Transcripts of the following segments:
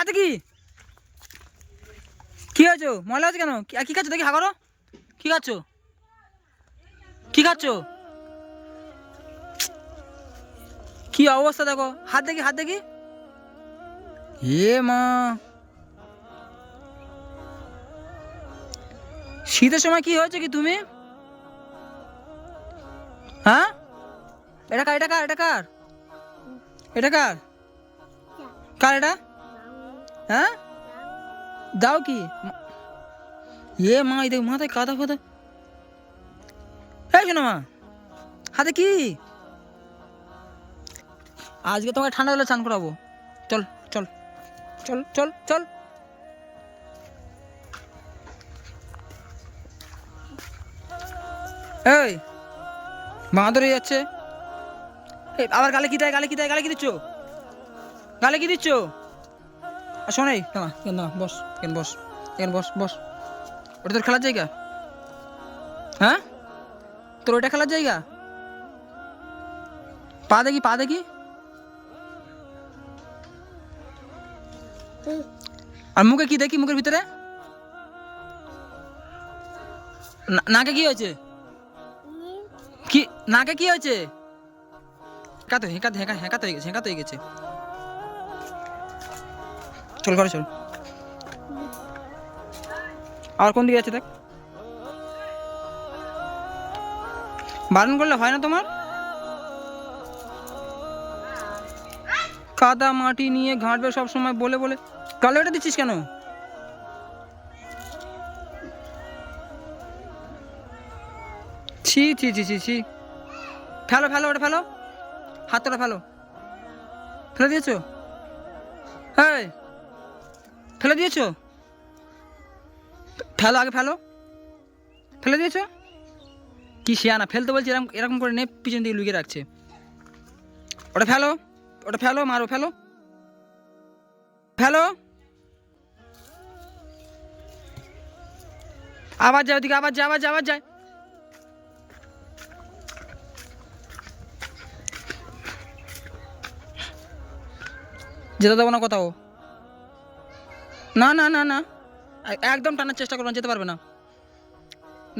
হাতে কি? কি হয়েছে? ময়লা আছে কেন? কি- খাচ্ছ দেখি হা করো কি খাচ্ছ? কি খাচ্ছ? কি অবস্থা দেখো। হাত দেখি হাত দেখি। এ মা। শীতের সময় কি হয়েছে কি তুমি? হ্যাঁ? এটা কার এটা কার এটা কার? এটা কার? কার এটা? হ্যাঁ? দাও কি? এ মা, এই দেখ, মাথায় কাদা ফাদা। এই শোনো মা, হাতে কি? আজকে তোমাকে ঠান্ডা হলে চান করাবো। চল চল চল চল চল। এই মা ধরে যাচ্ছে আবার গালে কি দেয়, গালে কি দেয়, গালে কি দিচ্ছ? গালে কি দিচ্ছ? আর শোন এই না না, বস, কেন বস কেন বস বস। ওটা তোর খেলার জায়গা? হ্যাঁ? তোর ওইটা খেলার জায়গা? পা দেখি পা দেখি। আর মুখে কি দেখি, মুখের ভিতরে? নাকে কি হয়েছে? কি, নাকে কি হয়েছে? হেঁকাতে হেঁকাতে হেঁকা হেঁকাতে হয়ে গেছে, হেঁকাতে হয়ে গেছে। চল ঘরে চল। আর কোন দিকে যাচ্ছে দেখ? বারণ করলে হয় না তোমার? কাদা মাটি নিয়ে ঘাঁটবে সব সময় বলে বলে। কালো এটা দিচ্ছিস কেন? ছি ছি ছি ছি ছি। ফেলো ফেলো, ওটা ফেলো। হাতটা ফেলো। ফেলে দিয়েছ? হ্যাঁ ফেলে দিয়েছ? ফেলো, আগে ফেলো। ফেলে দিয়েছ? কি শিয়ানা, ফেলতে বলছি এরকম এরকম করে নে পিছন দিকে লুকিয়ে রাখছে। ওটা ফেলো ওটা ফেলো, মারো, ফেলো। ফেলো। আবার যায় ওদিকে আবার যায় আবার যায় আবার যায় যেতে দেবো না কোথাও। না না না না। একদম টানার চেষ্টা করবেন যেতে পারবে না।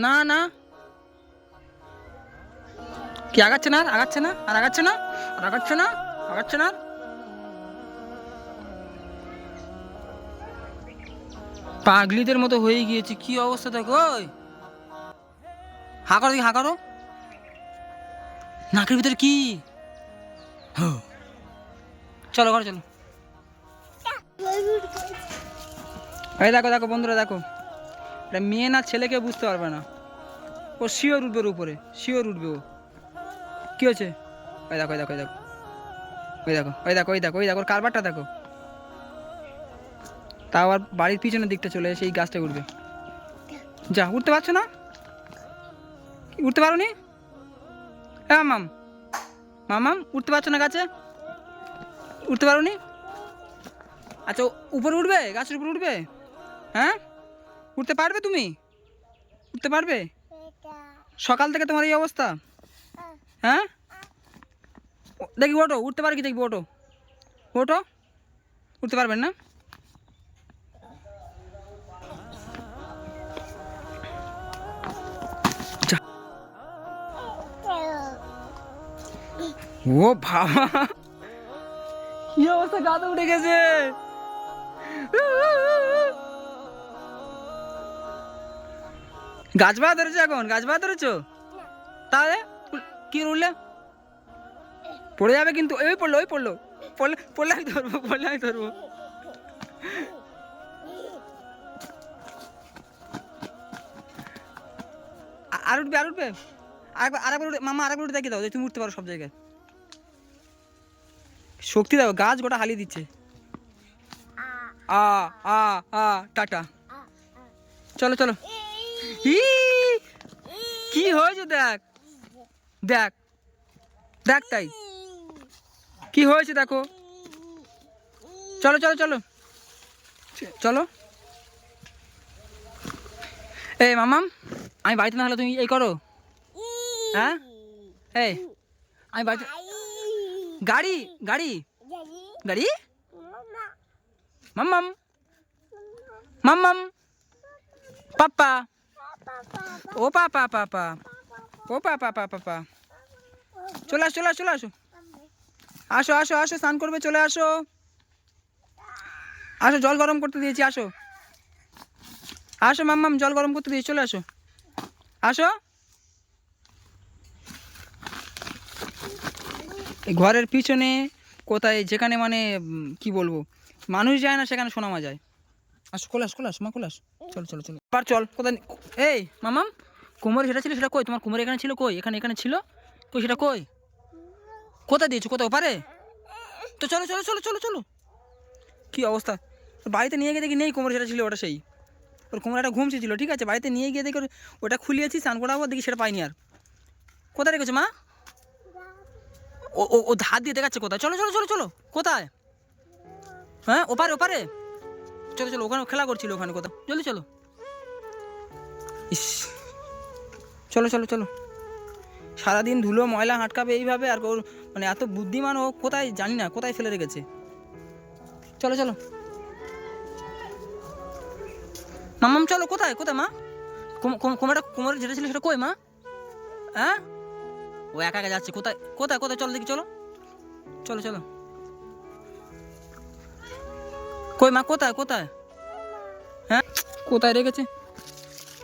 না না। কি, আগাচ্ছে না আগাচ্ছে না আর আগাচ্ছে না আর আগাচ্ছে না? আগাচ্ছে না? পাগলিদের মতো হয়ে গিয়েছে, কি অবস্থা দেখো হা করো দেখি, হা করো। নাকের ভিতরে কি? হো। চলো, ঘরে চলো। এই দেখো দেখো বন্ধুরা, দেখো। এটা মেয়ে না ছেলেকে বুঝতে পারবে না। ও শিওর উঠবে উপরে, শিওর উঠবে ও। কী হয়েছে? ওই দেখো ওই দেখো ওই দেখো। ওই দেখো ওই দেখো ওই দেখো ওই দেখো কারবারটা দেখো। তা আবার বাড়ির পিছনের দিকটা চলে এসে এই গাছটা উঠবে। যা, উঠতে পারছ না? উঠতে পারো নি হ্যাঁ মাম মামাম উঠতে পারছ না গাছে? উঠতে পারো নি আচ্ছা উপরে উঠবে? গাছের উপরে উঠবে? হ্যাঁ? উঠতে পারবে তুমি? উঠতে পারবে? সকাল থেকে তোমার এই অবস্থা? হ্যাঁ? দেখি ওটো উঠতে পারে কি দেখবি ওটো ওটো উঠতে পারবেন না? ও বাবা। কি অবস্থা গাতে উঠে গেছে। গাছ বাড়া ধরেছো এখন? গাছ বাড়া ধরেছো? তাহলে কি উঠলে পড়ে যাবে কিন্তু। ওই পড়ল ওই পড়ল। পড়লে পড়লে আমি ধরবো, পড়লে আমি ধরবো। আর উঠবে আর উঠবে? আরেকবার আরেকবার উঠে মামা, আরেকবার উঠে দেখিয়ে দাও তুমি উঠতে পারো সব জায়গায়। শক্তি দাও, গাছ গোটা হালিয়ে দিচ্ছে। আ আ আ, টাটা। চলো চলো। কি হয়েছে দেখ? দেখ দেখ তাই। কি হয়েছে দেখো? চলো চলো চলো। চলো। এই মামাম আমি বাড়িতে না হলে তুমি এই করো। হ্যাঁ? এই, আমি বাড়িতে গাড়ি গাড়ি। গাড়ি? মাম্মাম। মাম্মাম। পাপ্পা। ও পাপা পাপা ও পাপা পাপা পাপা চলে আসো চলে আসো চলে আসো। আসো আসো আসো, স্নান করবে, চলে আসো। আসো, জল গরম করতে দিয়েছি, আসো। আসো, মাম্মাম, জল গরম করতে দিয়েছি, চলে আসো। আসো। ঘরের পিছনে, কোথায়, যেখানে মানে কি বলব? মানুষ যায় না, সেখানে শোনামা যায়। আসো কোলাস কোলাস মা কোলাস চলো চলো চলো। পার চল কোথায় এই মামাম কোমরে সেটা ছিল সেটা কই? তোমার কোমরে এখানে ছিল কই? এখানে এখানে ছিল? কই সেটা কই? কোথায় দিয়েছ? কোথাও পারে তো চলো চলো চলো চলো চলো। কি অবস্থা? বাড়িতে নিয়ে গিয়ে দেখি নেই কোমরে সেটা ছিল ওটা সেই। ওর কোমরে একটা ঘুমছে ছিল ঠিক আছে? বাড়িতে নিয়ে গিয়ে দেখি ওটা খুলিয়েছি স্নান করাবো দেখি সেটা পাইনি আর। কোথায় রেখেছো মা? ও ও হাত দিয়ে দেখাচ্ছে কোথায়? চলো চলো চলো চলো। কোথায়? হ্যাঁ ওপারে ওপারে। চলো চলো ওখানে খেলা করছিল ওখানে কোথাও। চলো চলো। ইস। চলো চলো চলো। সারাদিন ধুলো, ময়লা হাটকাবে এইভাবে, আর ওর মানে এত বুদ্ধিমান ও কোথায় জানি না, কোথায় ফেলে রেখেছে। চলো চলো। মাম্মাম, চলো, কোথায় কোথায়, মা? কোম- কোম- কোমরটা কোমরে যেটা ছিল সেটা কই, মা? হ্যাঁ? ও একা একা যাচ্ছে, কোথায় কোথায় কোথায়? চলো, দেখি, চলো। চলো চলো। কই মা, কোথায় কোথায়? হ্যাঁ? কোথায় রেখেছে?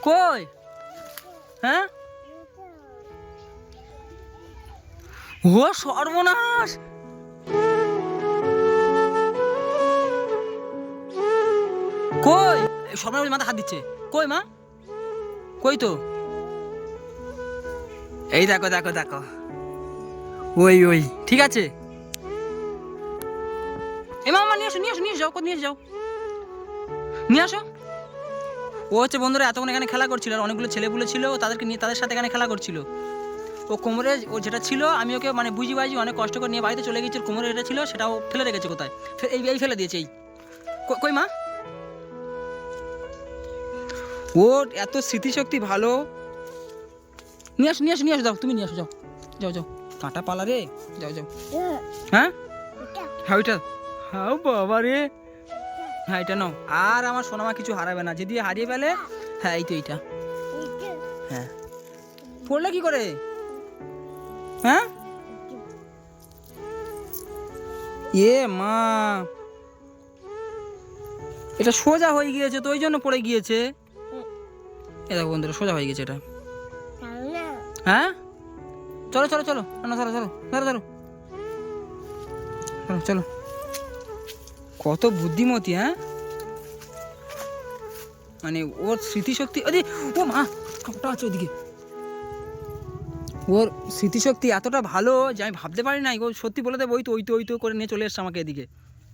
কই? হ্যাঁ? ও সর্বনাশ! কই? সর্বনাশ মাথা হাত দিচ্ছে। কই মা? কই তো? এই দেখো দেখো দেখো। ওই ওই, ঠিক আছে? এ মামা নিয়ে আসো নিয়ে আসো নিয়ে যাও কোথায় নিয়ে যাও নিয়ে আসো ও হচ্ছে বন্ধুরা এতক্ষণ এখানে খেলা করছিল আর অনেকগুলো ছেলেপুলে ছিল ও তাদেরকে নিয়ে তাদের সাথে এখানে খেলা করছিল ও কোমরে ও যেটা ছিল আমি ওকে মানে বুঝি বাজি অনেক কষ্ট করে নিয়ে বাড়িতে চলে গেছি কোমরে যেটা ছিল সেটাও ফেলে রেখেছে কোথায় এই এই ফেলে দিয়েছে এই কই মা ওর এত স্মৃতিশক্তি ভালো নিয়ে আসো নিয়ে আসো নিয়ে আসো যাও তুমি নিয়ে আসো যাও যাও যাও কাঁটা পালা রে যাও যাও হ্যাঁ হ্যাঁ ওইটা হ্যাঁ বাবা রে। হ্যাঁ এটা নাও। আর আমার সোনামা কিছু হারাবে না। যদি হারিয়ে ফেলে হ্যাঁ এই তো এইটা। হ্যাঁ। পড়লে কি করে? হ্যাঁ? এ মা। এটা সোজা হয়ে গিয়েছে তো, ওই জন্য পড়ে গিয়েছে। এ দেখো বন্ধুরা, সোজা হয়ে গেছে এটা। হ্যাঁ? চলো চলো চলো। না ধরো চলো ধরো ধরো। চলো চলো। কত বুদ্ধিমতি হ্যাঁ? মানে ওর স্মৃতিশক্তি, আরে, ও মা, কাপটা আছে ওদিকে। ওর স্মৃতিশক্তি এতটা ভালো যে আমি ভাবতে পারি নাই, ও সত্যি বলে দেবো, ওই তো ওই তো ওই তো করে নিয়ে চলে এসছে আমাকে এদিকে।